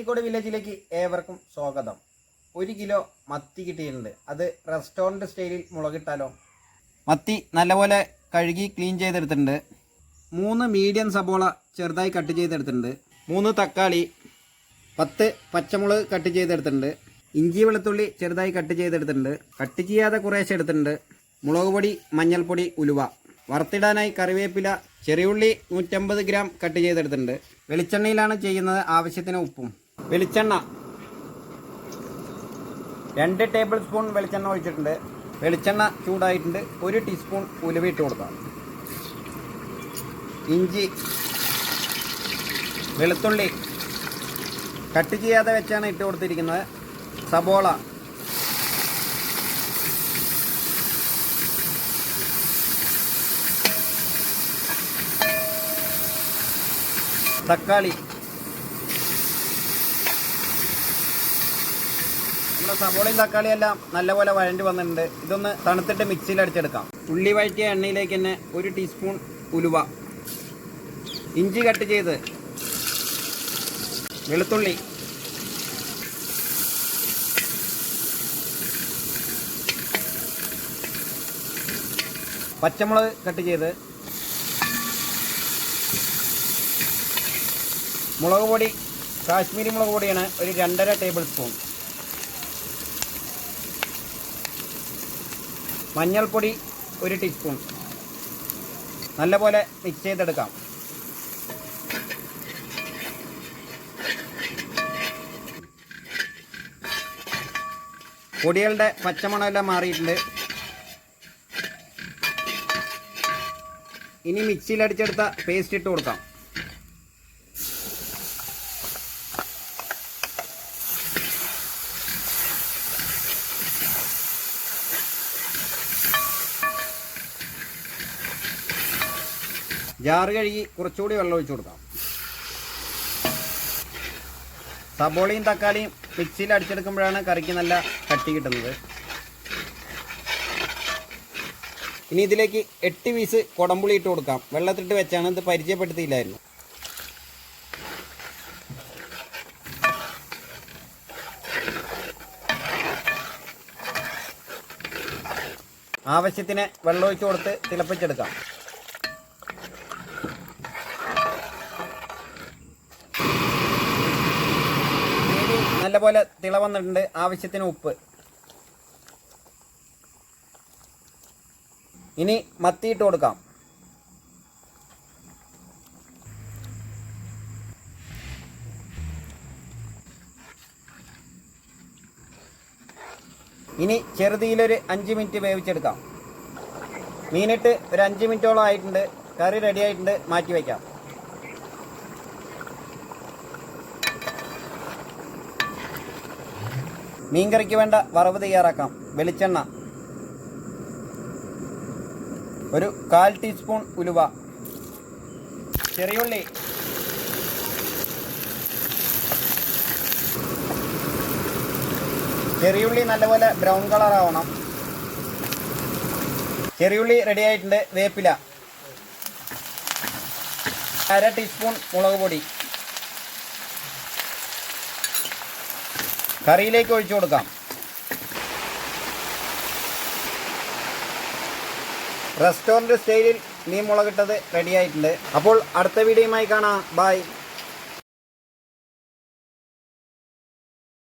നന്ദിനിക്കോട് വില്ലേജിലേക്ക് ഏവർക്കും സ്വാഗതം. ഒരു കിലോ മത്തി കിട്ടിയിട്ടുണ്ട്. അത് റെസ്റ്റോറന്റ് സ്റ്റൈലിൽ മുളകിട്ടാലോ? മത്തി നല്ലപോലെ കഴുകി ക്ലീൻ ചെയ്തെടുത്തിട്ടുണ്ട്. മൂന്ന് മീഡിയം സബോള ചെറുതായി കട്ട് ചെയ്തെടുത്തിട്ടുണ്ട്. മൂന്ന് തക്കാളി പത്ത് പച്ചമുളക് കട്ട് ചെയ്തെടുത്തിട്ടുണ്ട്. ഇഞ്ചി വെളുത്തുള്ളി ചെറുതായി കട്ട് ചെയ്തെടുത്തിട്ടുണ്ട്. കട്ട് ചെയ്യാതെ കുറേശ്ശെ എടുത്തിട്ടുണ്ട്. മുളക് പൊടി മഞ്ഞൾപ്പൊടി ഉലുവ. വറുത്തിടാനായി കറിവേപ്പില ചെറിയുള്ളി നൂറ്റമ്പത് ഗ്രാം കട്ട് ചെയ്തെടുത്തിട്ടുണ്ട്. വെളിച്ചെണ്ണയിലാണ് ചെയ്യുന്നത് ആവശ്യത്തിന് ഉപ്പും. വെളിച്ചെണ്ണ. രണ്ട് ടേബിൾ സ്പൂൺ വെളിച്ചെണ്ണ ഒഴിച്ചിട്ടുണ്ട്. വെളിച്ചെണ്ണ ചൂടായിട്ടുണ്ട്. ഒരു ടീസ്പൂൺ ഉലുവ ഇട്ട് കൊടുക്കാം. ഇഞ്ചി വെളുത്തുള്ളി കട്ട് ചെയ്യാതെ വെച്ചാണ് ഇട്ട് കൊടുത്തിരിക്കുന്നത്. സബോള തക്കാളി നമ്മുടെ സവോളയും തക്കാളിയും എല്ലാം നല്ലപോലെ വഴണ്ടി വന്നിട്ടുണ്ട്. ഇതൊന്ന് തണുത്തിട്ട് മിക്സിയിൽ അടിച്ചെടുക്കാം. ഉള്ളി വഴറ്റിയ എണ്ണയിലേക്ക് തന്നെ ഒരു ടീസ്പൂൺ ഉലുവ. ഇഞ്ചി കട്ട് ചെയ്ത് വെളുത്തുള്ളി. പച്ചമുളക് കട്ട് ചെയ്ത് മുളക് പൊടി കാശ്മീരി മുളക് പൊടിയാണ് ഒരു രണ്ടര ടേബിൾ സ്പൂൺ മഞ്ഞൾപ്പൊടി ഒരു ടീസ്പൂൺ. നല്ലപോലെ മിക്സ് ചെയ്തെടുക്കാം. പൊടികളുടെ പച്ചമണമെല്ലാം മാറിയിട്ടുണ്ട്. ഇനി മിക്സിയിൽ അടിച്ചെടുത്ത പേസ്റ്റ് ഇട്ട് കൊടുക്കാം. ജാറ് കഴുകി കുറച്ചുകൂടി വെള്ളം ഒഴിച്ചു കൊടുക്കാം. സബോളയും തക്കാളിയും മിക്സിയിൽ അടിച്ചെടുക്കുമ്പോഴാണ് കറിക്ക് നല്ല കട്ടി കിട്ടുന്നത്. ഇനി ഇതിലേക്ക് എട്ട് പീസ് കുടംപുളി ഇട്ട് കൊടുക്കാം. വെള്ളത്തിട്ട് വെച്ചാണ് ഇത് പരിചയപ്പെടുത്തിയില്ലായിരുന്നു. ആവശ്യത്തിന് വെള്ളം ഒഴിച്ചു കൊടുത്ത് തിളപ്പിച്ചെടുക്കാം. നല്ലപോലെ തിള വന്നിട്ടുണ്ട്. ആവശ്യത്തിന് ഉപ്പ്. ഇനി മത്തിയിട്ട് കൊടുക്കാം. ഇനി ചെറുതിയിലൊരു അഞ്ച് മിനിറ്റ് വേവിച്ചെടുക്കാം. മീനിട്ട് ഒരു അഞ്ച് മിനിറ്റോളം ആയിട്ടുണ്ട്. കറി റെഡി ആയിട്ടുണ്ട്. മാറ്റി വയ്ക്കാം. മീൻകറിക്ക് വേണ്ട വറവ് തയ്യാറാക്കാം. വെളിച്ചെണ്ണ. ഒരു കാൽ ടീസ്പൂൺ ഉലുവ. ചെറിയുള്ളി. ചെറിയുള്ളി നല്ലപോലെ ബ്രൗൺ കളർ ആവണം. ചെറിയുള്ളി റെഡി ആയിട്ടുണ്ട്. വേപ്പില. അര ടീസ്പൂൺ മുളക് പൊടി. കറിയിലേക്ക് ഒഴിച്ചു കൊടുക്കാം. റെസ്റ്റോറന്റ് സ്റ്റൈലിൽ മീൻ മുളകിട്ടത് റെഡിയായിട്ടുണ്ട് അപ്പോൾ അടുത്ത വീഡിയോയുമായി കാണാം. ബൈ